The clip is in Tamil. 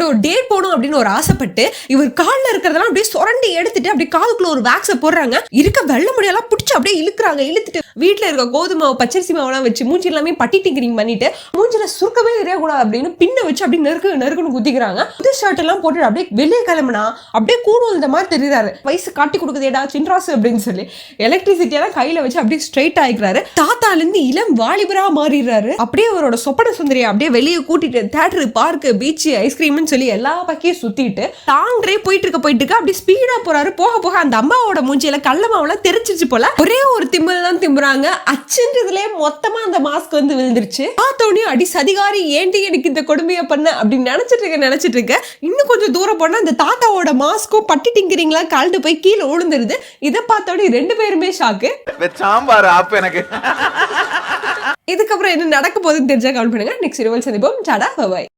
கூட ஒரு டேட் போகணும் அப்படின்னு ஒரு ஆசைப்பட்டு இவர் கால்ல இருக்கிறதெல்லாம் அப்படியே சுரண்டி எடுத்துட்டு அப்படியே காதுக்குள்ள ஒரு வேக்ஸை போடுறாங்க. இருக்க வெள்ள முடியெல்லாம் பிடிச்சி அப்படியே இழுக்கிறாங்க. இழுத்துட்டு வீட்ல இருக்க கோதுமை பச்சரிசி மாவுலாம் வச்சு மூஞ்சி எல்லாமே பட்டி டிங்கரிங் பண்ணிட்டு மூஞ்சில சுருக்கவே தெரியக்கூடாது அப்படின்னு பின்ன வச்சு அப்படியே நெருக்கு நெருக்குன்னு குத்திக்கிறாங்க. புது ஷர்ட் எல்லாம் போட்டு அப்படியே வெளியே கிளம்புனா அப்படியே கூடும் இந்த மாதிரி தெரியுறாரு. வயசு காட்டி கொடுக்குதேடா சின்ராசு அப்படின்னு சொல்லி. எலக்ட்ரிசிட்டி எல்லாம் கையில வச்சு அப்படியே ஸ்ட்ரைட் ஆயிக்கிறாரு. தாத்தால இருந்து இளம் வாலிபரா மாறிடுறாரு. அப்படியே அவரோட சொப்பன சுந்தரியை அப்படியே வெளியே கூட்டிட்டு தேட்டரு பார்க்கு பீச் ஐஸ்கிரீம்னு சொல்லி எல்லா பக்கையும் சுத்திட்டு தாங்களே போயிட்டு இருக்க போயிட்டு இருக்க அப்படியே ஸ்பீடா போறாரு. போக போக அந்த அம்மாவோட மூஞ்சியில கள்ள மாவுலாம் தெரிச்சிருச்சு போல. ஒரே ஒரு திம்மல் தான் திம்புறாங்க. அச்சுன்றதுலயே மொத்தமா அந்த மாஸ்க் வந்து விழுந்துருச்சு. பார்த்தோன்னே அடி சதிகாரி ஏண்டி எனக்கு இந்த கொடுமையை பண்ண? அப்படின்னு நினைச்சிட்டு இருக்க நினைச்சிட்டு இருக்க. இன்னும் கொஞ்சம் தூரம் போனா அந்த தாத்தாவோட மாஸ்க்கும் பட்டி டிங்கரிங்களா கழண்டு போய் கீழே விழுந்துருது. இதை பார்த்தோன்னே ரெண்டு பேருமே ஷாக்கு சாம்பார் ஆப்பு எனக்கு. இதுக்கப்புறம் என்ன நடக்க போகுதுன்னு தெரிஞ்சா கவல் பண்ணுங்க. நெக்ஸ்ட் இருவல் சந்திப்போம். டாடா பாய்